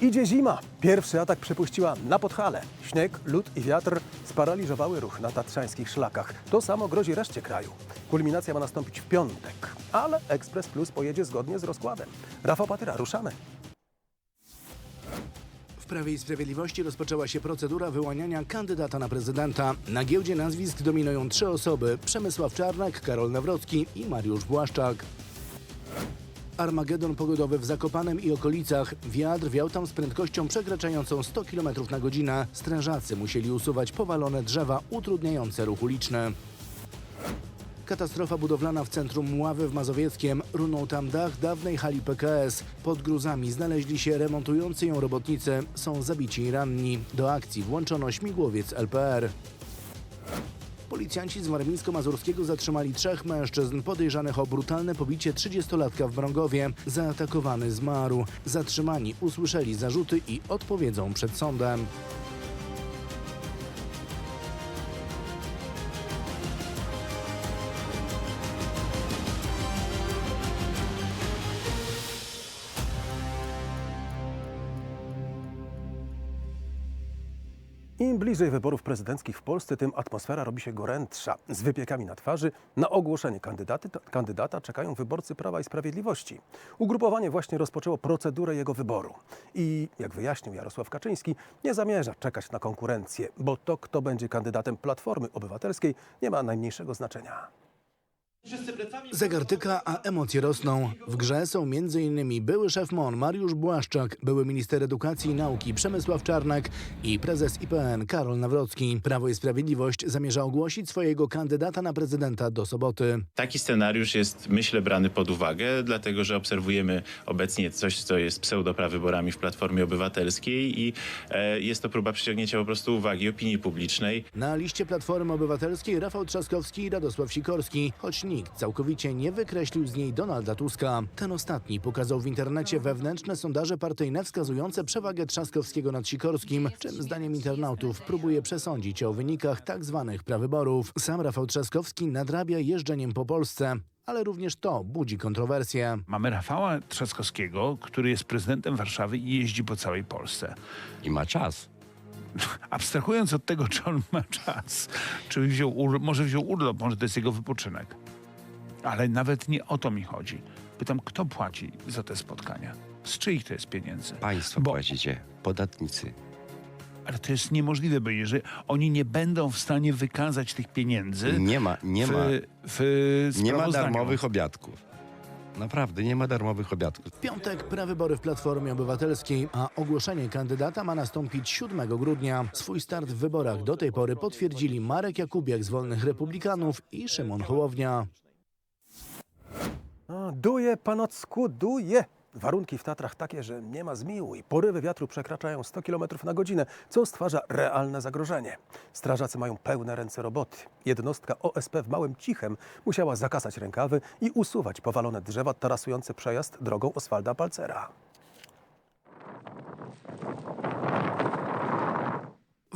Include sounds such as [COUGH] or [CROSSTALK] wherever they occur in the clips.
Idzie zima. Pierwszy atak przepuściła na Podhale. Śnieg, lód i wiatr sparaliżowały ruch na tatrzańskich szlakach. To samo grozi reszcie kraju. Kulminacja ma nastąpić w piątek, ale Ekspres Plus pojedzie zgodnie z rozkładem. Rafał Patyra, ruszamy. W Prawie i Sprawiedliwości rozpoczęła się procedura wyłaniania kandydata na prezydenta. Na giełdzie nazwisk dominują trzy osoby: Przemysław Czarnek, Karol Nawrocki i Mariusz Błaszczak. Armagedon pogodowy w Zakopanem i okolicach. Wiatr wiał tam z prędkością przekraczającą 100 km na godzinę. Strażacy musieli usuwać powalone drzewa utrudniające ruch uliczny. Katastrofa budowlana w centrum Mławy w Mazowieckiem. Runął tam dach dawnej hali PKS. Pod gruzami znaleźli się remontujący ją robotnicy. Są zabici i ranni. Do akcji włączono śmigłowiec LPR. Policjanci z Warmińsko-Mazurskiego zatrzymali trzech mężczyzn podejrzanych o brutalne pobicie 30-latka w Brągowie. Zaatakowany zmarł. Zatrzymani usłyszeli zarzuty i odpowiedzą przed sądem. Bliżej wyborów prezydenckich w Polsce, tym atmosfera robi się gorętsza. Z wypiekami na twarzy na ogłoszenie kandydaty, kandydata czekają wyborcy Prawa i Sprawiedliwości. Ugrupowanie właśnie rozpoczęło procedurę jego wyboru. I jak wyjaśnił Jarosław Kaczyński, nie zamierza czekać na konkurencję, bo to, kto będzie kandydatem Platformy Obywatelskiej, nie ma najmniejszego znaczenia. Zegar tyka, a emocje rosną. W grze są m.in. były szef MON Mariusz Błaszczak, były minister edukacji i nauki Przemysław Czarnek i prezes IPN Karol Nawrocki. Prawo i Sprawiedliwość zamierza ogłosić swojego kandydata na prezydenta do soboty. Taki scenariusz jest, myślę, brany pod uwagę, dlatego że obserwujemy obecnie coś, co jest pseudoprawyborami w Platformie Obywatelskiej i e, jest to próba przyciągnięcia po prostu uwagi opinii publicznej. Na liście Platformy Obywatelskiej Rafał Trzaskowski i Radosław Sikorski, choć nikt całkowicie nie wykreślił z niej Donalda Tuska. Ten ostatni pokazał w internecie wewnętrzne sondaże partyjne wskazujące przewagę Trzaskowskiego nad Sikorskim, czym zdaniem internautów próbuje przesądzić o wynikach tak zwanych prawyborów. Sam Rafał Trzaskowski nadrabia jeżdżeniem po Polsce. Ale również to budzi kontrowersje. Mamy Rafała Trzaskowskiego, który jest prezydentem Warszawy i jeździ po całej Polsce. I ma czas. [LAUGHS] Abstrahując od tego, czy on ma czas, czy wziął ur- może wziął urlop, może to jest jego wypoczynek. Ale nawet nie o to mi chodzi. Pytam, kto płaci za te spotkania? Z czyich to jest pieniędzy? Państwo Bo- płacicie, podatnicy. Ale to jest niemożliwe, bo jeżeli oni nie będą w stanie wykazać tych pieniędzy Nie ma, nie w, ma, w nie ma darmowych obiadków. Naprawdę, nie ma darmowych obiadków. W piątek prawybory w Platformie Obywatelskiej, a ogłoszenie kandydata ma nastąpić 7 grudnia. Swój start w wyborach do tej pory potwierdzili Marek Jakubiak z Wolnych Republikanów i Szymon Hołownia. A, duje panocku, duje. Warunki w Tatrach takie, że nie ma zmiłu i porywy wiatru przekraczają 100 km na godzinę, co stwarza realne zagrożenie. Strażacy mają pełne ręce roboty. Jednostka OSP w Małym Cichem musiała zakasać rękawy i usuwać powalone drzewa tarasujące przejazd drogą Oswalda Palcera.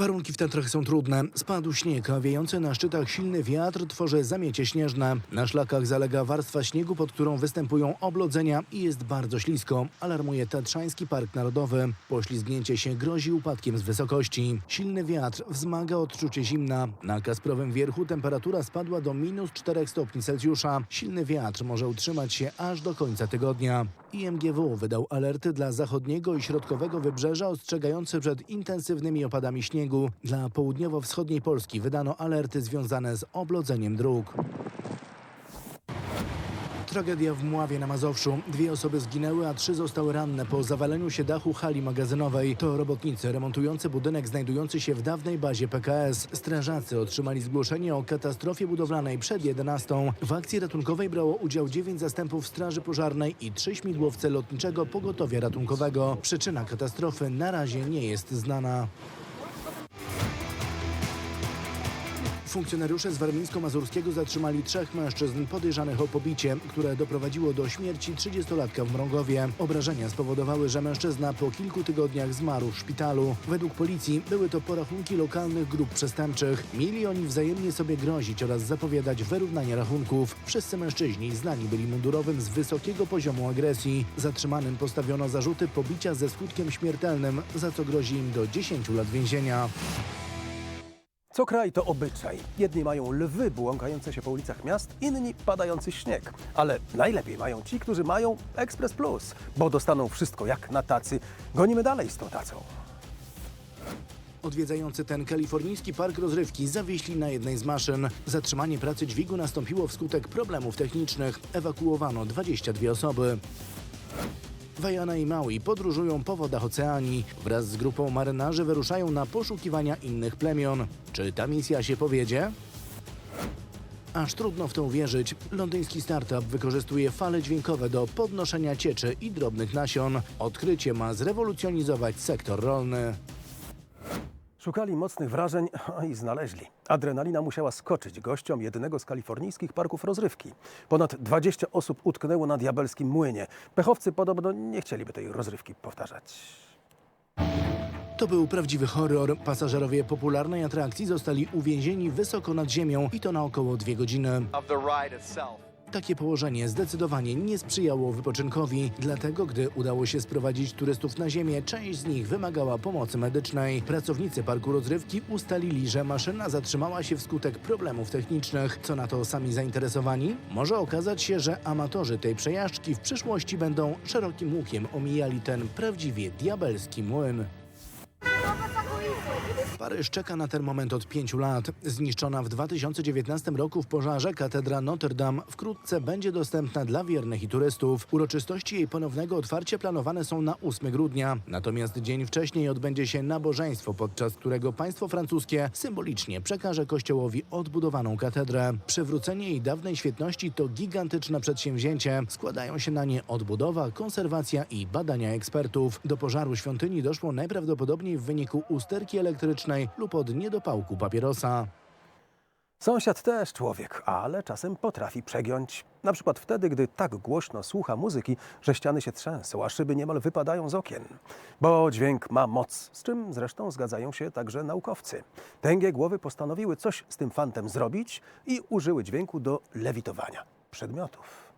Warunki w Tatrach są trudne. Spadł śnieg, a wiejący na szczytach silny wiatr tworzy zamiecie śnieżne. Na szlakach zalega warstwa śniegu, pod którą występują oblodzenia i jest bardzo ślisko, alarmuje Tatrzański Park Narodowy. Poślizgnięcie się grozi upadkiem z wysokości. Silny wiatr wzmaga odczucie zimna. Na Kasprowym Wierchu temperatura spadła do minus 4 stopni Celsjusza. Silny wiatr może utrzymać się aż do końca tygodnia. IMGW wydał alerty dla zachodniego i środkowego wybrzeża ostrzegające przed intensywnymi opadami śniegu. Dla południowo-wschodniej Polski wydano alerty związane z oblodzeniem dróg. Tragedia w Mławie na Mazowszu. Dwie osoby zginęły, a trzy zostały ranne po zawaleniu się dachu hali magazynowej. To robotnicy remontujący budynek znajdujący się w dawnej bazie PKS. Strażacy otrzymali zgłoszenie o katastrofie budowlanej przed 11. W akcji ratunkowej brało udział 9 zastępów Straży Pożarnej i trzy śmigłowce lotniczego pogotowia ratunkowego. Przyczyna katastrofy na razie nie jest znana. Funkcjonariusze z warmińsko-mazurskiego zatrzymali trzech mężczyzn podejrzanych o pobicie, które doprowadziło do śmierci 30-latka w Mrągowie. Obrażenia spowodowały, że mężczyzna po kilku tygodniach zmarł w szpitalu. Według policji były to porachunki lokalnych grup przestępczych. Mieli oni wzajemnie sobie grozić oraz zapowiadać wyrównanie rachunków. Wszyscy mężczyźni znani byli mundurowym z wysokiego poziomu agresji. Zatrzymanym postawiono zarzuty pobicia ze skutkiem śmiertelnym, za co grozi im do 10 lat więzienia. Co kraj to obyczaj. Jedni mają lwy błąkające się po ulicach miast, inni padający śnieg. Ale najlepiej mają ci, którzy mają Express Plus, bo dostaną wszystko jak na tacy. Gonimy dalej z tą tacą. Odwiedzający ten kalifornijski park rozrywki zawieśli na jednej z maszyn. Zatrzymanie pracy dźwigu nastąpiło wskutek problemów technicznych. Ewakuowano 22 osoby. Wajana i Maui podróżują po wodach oceanii. Wraz z grupą marynarzy wyruszają na poszukiwania innych plemion. Czy ta misja się powiedzie? Aż trudno w to uwierzyć. Londyński startup wykorzystuje fale dźwiękowe do podnoszenia cieczy i drobnych nasion. Odkrycie ma zrewolucjonizować sektor rolny. Szukali mocnych wrażeń i znaleźli. Adrenalina musiała skoczyć gościom jednego z kalifornijskich parków rozrywki. Ponad 20 osób utknęło na diabelskim młynie. Pechowcy podobno nie chcieliby tej rozrywki powtarzać. To był prawdziwy horror. Pasażerowie popularnej atrakcji zostali uwięzieni wysoko nad ziemią i to na około dwie godziny. of the ride itself. Takie położenie zdecydowanie nie sprzyjało wypoczynkowi, dlatego gdy udało się sprowadzić turystów na ziemię, część z nich wymagała pomocy medycznej. Pracownicy parku rozrywki ustalili, że maszyna zatrzymała się wskutek problemów technicznych. Co na to sami zainteresowani? Może okazać się, że amatorzy tej przejażdżki w przyszłości będą szerokim łukiem omijali ten prawdziwie diabelski młyn. Paryż czeka na ten moment od pięciu lat. Zniszczona w 2019 roku w pożarze katedra Notre Dame wkrótce będzie dostępna dla wiernych i turystów. Uroczystości jej ponownego otwarcia planowane są na 8 grudnia. Natomiast dzień wcześniej odbędzie się nabożeństwo, podczas którego państwo francuskie symbolicznie przekaże kościołowi odbudowaną katedrę. Przywrócenie jej dawnej świetności to gigantyczne przedsięwzięcie. Składają się na nie odbudowa, konserwacja i badania ekspertów. Do pożaru świątyni doszło najprawdopodobniej w wyniku usterki elektrycznej lub od niedopałku papierosa. Sąsiad też człowiek, ale czasem potrafi przegiąć. Na przykład wtedy, gdy tak głośno słucha muzyki, że ściany się trzęsą, a szyby niemal wypadają z okien. Bo dźwięk ma moc, z czym zresztą zgadzają się także naukowcy. Tęgie głowy postanowiły coś z tym fantem zrobić i użyły dźwięku do lewitowania przedmiotów.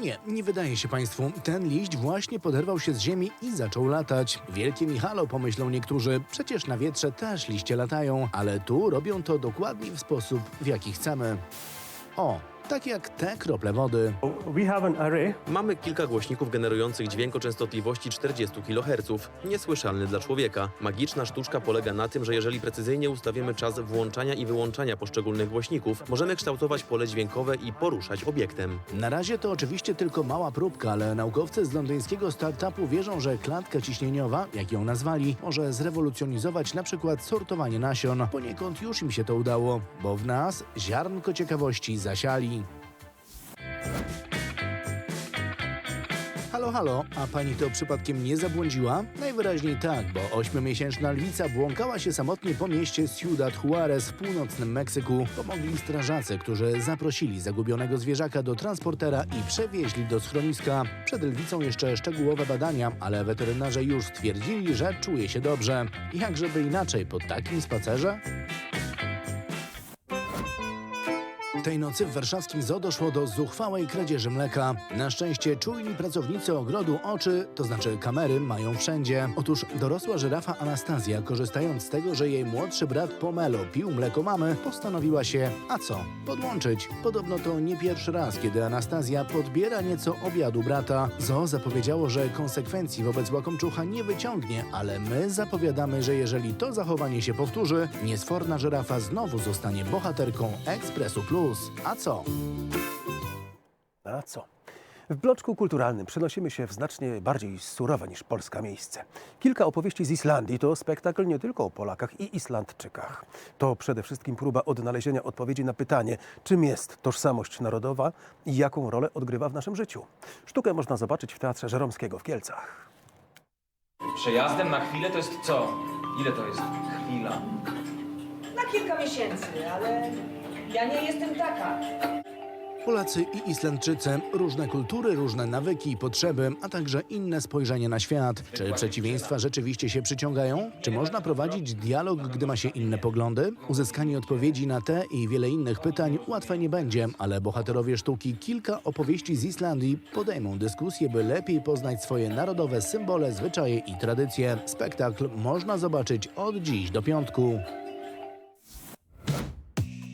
Nie, nie wydaje się Państwu. Ten liść właśnie poderwał się z ziemi i zaczął latać. Wielkie Michalo, pomyślą niektórzy. Przecież na wietrze też liście latają, ale tu robią to dokładnie w sposób, w jaki chcemy. O, tak jak te krople wody. We have an array Mamy kilka głośników generujących dźwięk o częstotliwości 40 kHz. Niesłyszalny dla człowieka. Magiczna sztuczka polega na tym, że jeżeli precyzyjnie ustawimy czas włączania i wyłączania poszczególnych głośników, możemy kształtować pole dźwiękowe i poruszać obiektem. Na razie to oczywiście tylko mała próbka, ale naukowcy z londyńskiego startupu wierzą, że klatka ciśnieniowa, jak ją nazwali, może zrewolucjonizować na przykład sortowanie nasion. Poniekąd już im się to udało, bo w nas ziarnko ciekawości zasiali. Halo, halo, a pani to przypadkiem nie zabłądziła? Najwyraźniej tak, bo ośmiomiesięczna lwica błąkała się samotnie po mieście Ciudad Juarez w północnym Meksyku. Pomogli strażacy, którzy zaprosili zagubionego zwierzaka do transportera i przewieźli do schroniska. Przed lwicą jeszcze szczegółowe badania, ale weterynarze już stwierdzili, że czuje się dobrze. Jak żeby inaczej po takim spacerze? Tej nocy w warszawskim zoo doszło do zuchwałej kradzieży mleka. Na szczęście czujni pracownicy ogrodu oczy, to znaczy kamery, mają wszędzie. Otóż dorosła żyrafa Anastazja, korzystając z tego, że jej młodszy brat Pomelo pił mleko mamy, postanowiła się, a co, podłączyć. Podobno to nie pierwszy raz, kiedy Anastazja podbiera nieco obiadu brata. Zoo zapowiedziało, że konsekwencji wobec łakomczucha nie wyciągnie, ale my zapowiadamy, że jeżeli to zachowanie się powtórzy, niesforna żyrafa znowu zostanie bohaterką Ekspresu Plus. A co? A co? W bloczku kulturalnym przenosimy się w znacznie bardziej surowe niż Polska miejsce. Kilka opowieści z Islandii to spektakl nie tylko o Polakach i Islandczykach. To przede wszystkim próba odnalezienia odpowiedzi na pytanie, czym jest tożsamość narodowa i jaką rolę odgrywa w naszym życiu. Sztukę można zobaczyć w Teatrze Żeromskiego w Kielcach. Przejazdem na chwilę to jest co? Ile to jest chwila? Na kilka miesięcy, ale ja nie jestem taka. Polacy i Islandczycy, różne kultury, różne nawyki i potrzeby, a także inne spojrzenie na świat. Czy przeciwieństwa rzeczywiście się przyciągają? Czy można prowadzić dialog, gdy ma się inne poglądy? Uzyskanie odpowiedzi na te i wiele innych pytań łatwe nie będzie, ale bohaterowie sztuki kilka opowieści z Islandii podejmą dyskusję, by lepiej poznać swoje narodowe symbole, zwyczaje i tradycje. Spektakl można zobaczyć od dziś do piątku.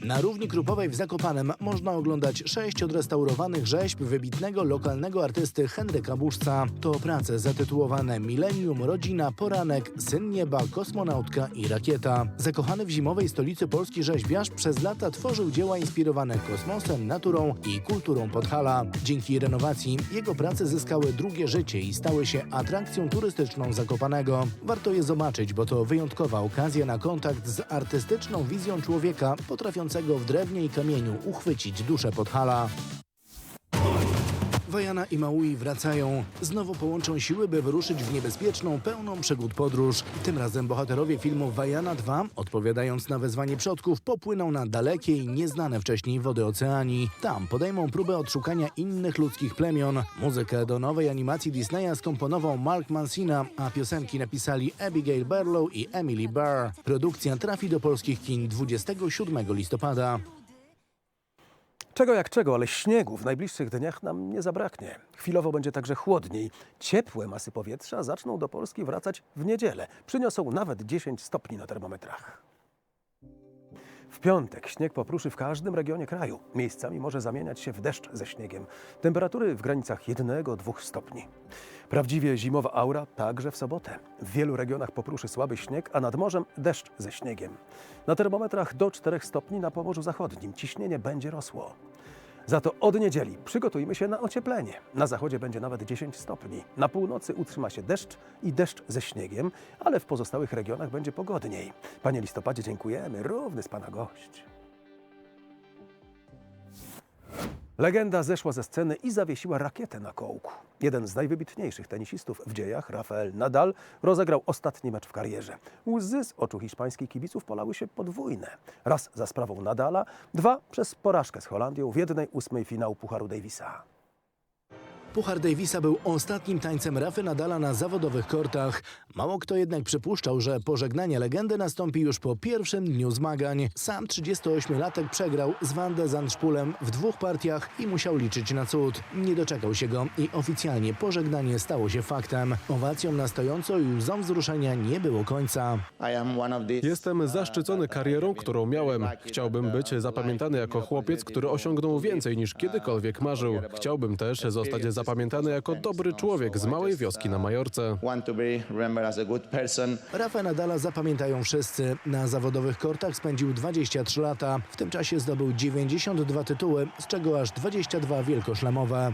Na równi Krupowej w Zakopanem można oglądać sześć odrestaurowanych rzeźb wybitnego lokalnego artysty Henryka Buszca. To prace zatytułowane Milenium, Rodzina, Poranek, Syn Nieba, Kosmonautka i Rakieta. Zakochany w zimowej stolicy Polski rzeźbiarz przez lata tworzył dzieła inspirowane kosmosem, naturą i kulturą Podhala. Dzięki renowacji jego prace zyskały drugie życie i stały się atrakcją turystyczną Zakopanego. Warto je zobaczyć, bo to wyjątkowa okazja na kontakt z artystyczną wizją człowieka potrafiącego w drewnie i kamieniu uchwycić duszę Podhala. Wajana i Maui wracają. Znowu połączą siły, by wyruszyć w niebezpieczną, pełną przygód podróż. Tym razem bohaterowie filmu Wajana 2, odpowiadając na wezwanie przodków, popłyną na dalekie i nieznane wcześniej wody oceanii. Tam podejmą próbę odszukania innych ludzkich plemion. Muzykę do nowej animacji Disneya skomponował Mark Mancina, a piosenki napisali Abigail Barlow i Emily Barr. Produkcja trafi do polskich kin 27 listopada. Czego jak czego, ale śniegu w najbliższych dniach nam nie zabraknie. Chwilowo będzie także chłodniej. Ciepłe masy powietrza zaczną do Polski wracać w niedzielę. Przyniosą nawet 10 stopni na termometrach. W piątek śnieg popruszy w każdym regionie kraju. Miejscami może zamieniać się w deszcz ze śniegiem. Temperatury w granicach 1-2 stopni. Prawdziwie zimowa aura także w sobotę. W wielu regionach popruszy słaby śnieg, a nad morzem deszcz ze śniegiem. Na termometrach do 4 stopni na Pomorzu Zachodnim ciśnienie będzie rosło. Za to od niedzieli przygotujmy się na ocieplenie. Na zachodzie będzie nawet 10 stopni. Na północy utrzyma się deszcz i deszcz ze śniegiem, ale w pozostałych regionach będzie pogodniej. Panie listopadzie, dziękujemy. Równy z Pana gość. Legenda zeszła ze sceny i zawiesiła rakietę na kołku. Jeden z najwybitniejszych tenisistów w dziejach, Rafael Nadal, rozegrał ostatni mecz w karierze. Łzy z oczu hiszpańskich kibiców polały się podwójne. Raz za sprawą Nadala, dwa przez porażkę z Holandią w jednej ósmej finału Pucharu Davisa. Puchar Davisa był ostatnim tańcem Rafy Nadala na zawodowych kortach. Mało kto jednak przypuszczał, że pożegnanie legendy nastąpi już po pierwszym dniu zmagań. Sam 38-latek przegrał z Van de Zandspulem w dwóch partiach i musiał liczyć na cud. Nie doczekał się go i oficjalnie pożegnanie stało się faktem. Owacją na stojąco i łzom wzruszenia nie było końca. Jestem zaszczycony karierą, którą miałem. Chciałbym być zapamiętany jako chłopiec, który osiągnął więcej niż kiedykolwiek marzył. Chciałbym też zostać zapamiętany jako dobry człowiek z małej wioski na Majorce. Rafa Nadala zapamiętają wszyscy. Na zawodowych kortach spędził 23 lata. W tym czasie zdobył 92 tytuły, z czego aż 22 wielkoszlemowe.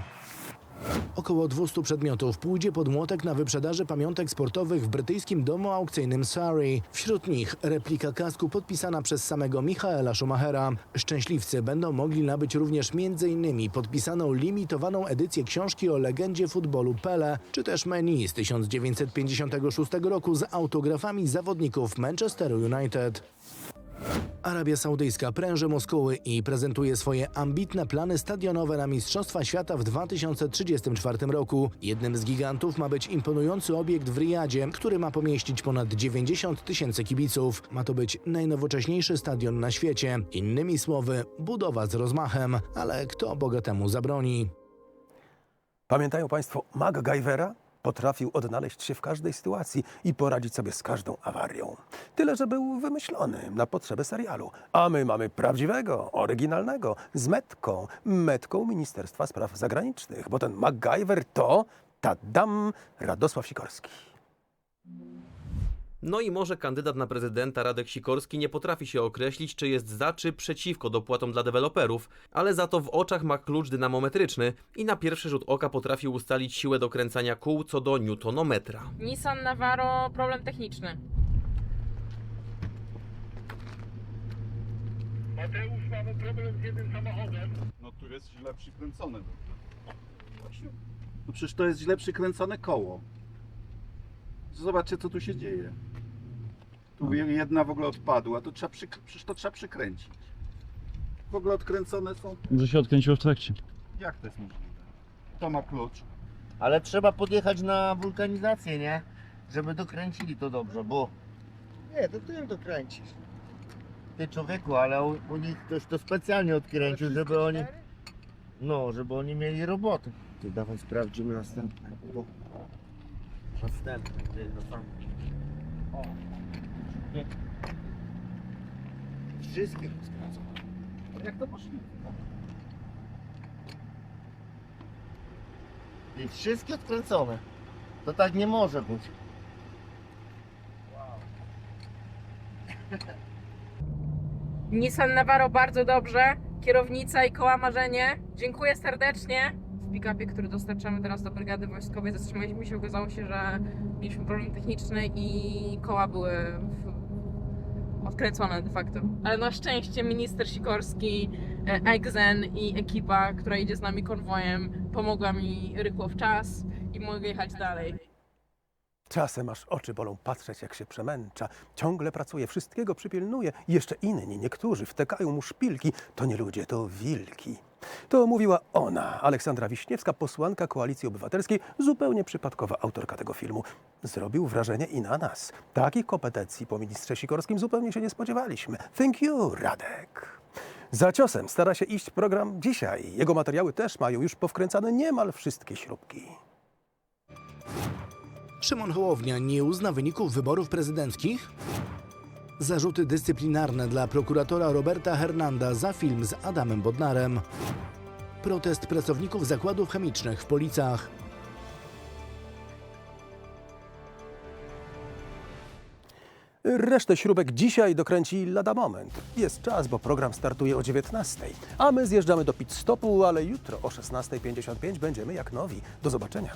Około 200 przedmiotów pójdzie pod młotek na wyprzedaży pamiątek sportowych w brytyjskim domu aukcyjnym Surrey. Wśród nich replika kasku podpisana przez samego Michaela Schumachera. Szczęśliwcy będą mogli nabyć również m.in. podpisaną limitowaną edycję książki o legendzie futbolu Pele, czy też menu z 1956 roku z autografami zawodników Manchesteru United. Arabia Saudyjska pręży muskuły i prezentuje swoje ambitne plany stadionowe na Mistrzostwa Świata w 2034 roku. Jednym z gigantów ma być imponujący obiekt w Riyadzie, który ma pomieścić ponad 90 tysięcy kibiców. Ma to być najnowocześniejszy stadion na świecie. Innymi słowy, budowa z rozmachem, ale kto bogatemu zabroni? Pamiętają Państwo MacGyvera? Potrafił odnaleźć się w każdej sytuacji i poradzić sobie z każdą awarią. Tyle, że był wymyślony na potrzeby serialu. A my mamy prawdziwego, oryginalnego, z metką, metką Ministerstwa Spraw Zagranicznych, bo ten MacGyver to tadam Radosław Sikorski. No i może kandydat na prezydenta Radek Sikorski nie potrafi się określić, czy jest za czy przeciwko dopłatom dla deweloperów, ale za to w oczach ma klucz dynamometryczny i na pierwszy rzut oka potrafi ustalić siłę dokręcania kół co do newtonometra. Nissan Navaro problem techniczny. No tu jest źle przykręcone. No przecież to jest źle przykręcone koło. Zobaczcie co tu się dzieje. Tu jedna w ogóle odpadła, to trzeba przyk- przecież to trzeba przykręcić. W ogóle odkręcone są. Może się odkręciło w trakcie. Jak to jest możliwe? Kto ma klucz? Ale trzeba podjechać na wulkanizację, nie? Żeby dokręcili to dobrze, bo... Nie, to ty ją dokręcisz. Ty człowieku, ale u, u nich ktoś to specjalnie odkręcił, żeby oni... No, żeby oni mieli roboty. Ty dawaj sprawdzimy następne. Bo... Następne, ty, no tam. O. Wszystkie. Ale jak to możliwe? I wszystkie odkręcone. To tak nie może być. Nissan Navaro bardzo dobrze. Kierownica i koła marzenie. Dziękuję serdecznie. W pick-upie, który dostarczamy teraz do brygady wojskowej, zatrzymaliśmy się. Okazało się, że mieliśmy problem techniczny i koła były w... odkręcone de facto. Ale na szczęście minister Sikorski, Egzen i ekipa, która idzie z nami konwojem, pomogła mi rykło w czas i mogę jechać dalej. Czasem aż oczy bolą patrzeć, jak się przemęcza. Ciągle pracuje, wszystkiego przypilnuje. Jeszcze inni, niektórzy wtekają mu szpilki. To nie ludzie, to wilki. To mówiła ona, Aleksandra Wiśniewska, posłanka Koalicji Obywatelskiej, zupełnie przypadkowa autorka tego filmu. Zrobił wrażenie i na nas. Takich kompetencji po ministrze Sikorskim zupełnie się nie spodziewaliśmy. Thank you, Radek. Za ciosem stara się iść program dzisiaj. Jego materiały też mają już powkręcane niemal wszystkie śrubki. Szymon Hołownia nie uzna wyników wyborów prezydenckich? Zarzuty dyscyplinarne dla prokuratora Roberta Hernanda za film z Adamem Bodnarem. Protest pracowników zakładów chemicznych w Policach. Resztę śrubek dzisiaj dokręci lada moment. Jest czas, bo program startuje o 19. A my zjeżdżamy do pit stopu, ale jutro o 16.55 będziemy jak nowi. Do zobaczenia.